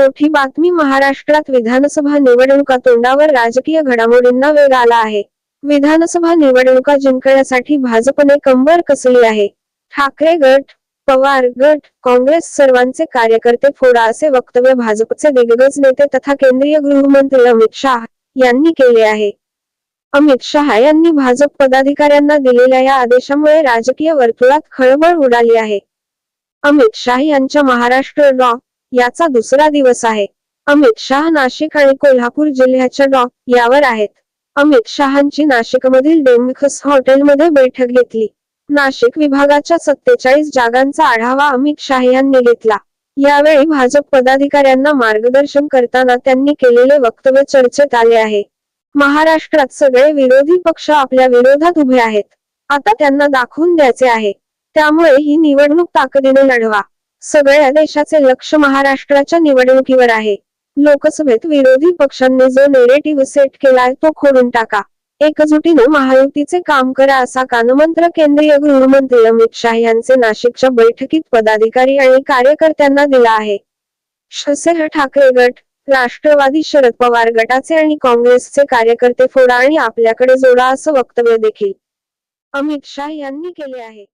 मोठी बातमी महाराष्ट्रात विधानसभा निवडणुका तोंडावर राजकीय घडामोडींना वेग आला आहे. विधानसभा निवडणुका जिंकण्यासाठी भाजपने कंबर कसली आहे? ठाकरे गट पवार गट काँग्रेस सर्वांचे कार्यकर्ते फोडा असे वक्तव्य भाजपचे दिग्गज नेते तथा केंद्रीय गृहमंत्री अमित शाह यांनी केले आहे. अमित शहा यांनी भाजप पदाधिकाऱ्यांना दिलेल्या या आदेशामुळे राजकीय वर्तुळात खळबळ उडाली आहे. अमित शाह यांच्या महाराष्ट्र डॉ याचा दुसरा दिवस आहे. अमित शाह नाशिक आणि कोल्हापूर जिल्ह्याच्या डॉ. यावर आहेत. अमित शहांची नाशिकमधील डेमखस हॉटेलमध्ये बैठक घेतली. नाशिक विभागाच्या सत्तेचाळीस जागांचा आढावा अमित शाह यांनी घेतला. यावेळी भाजप पदाधिकाऱ्यांना मार्गदर्शन करताना त्यांनी केलेले वक्तव्य चर्चेत आले आहे. महाराष्ट्रात सगळे विरोधी पक्ष आपल्या विरोधात उभे आहेत. आता त्यांना दाखवून द्यायचे आहे. त्यामुळे ही निवडणूक ताकदीने लढवा. सगळ्या देशाचे लक्ष महाराष्ट्राच्या निवडणुकीवर आहे. लोकसभेत विरोधी पक्षांनी जो नेरेटिव्ह सेट केलाय तो खोडून टाका. एकजुटीने महायुतीचे काम करा असा कानमंत्र केंद्रीय गृहमंत्री अमित शाह यांचे नाशिकच्या बैठकीत पदाधिकारी आणि कार्यकर्त्यांना दिला आहे. शसेह ठाकरे गट राष्ट्रवादी शरद पवार गटाचे आणि काँग्रेसचे कार्यकर्ते फोडा आणि आपल्याकडे जोडा असं वक्तव्य देखील. अमित शाह यांनी केले आहे.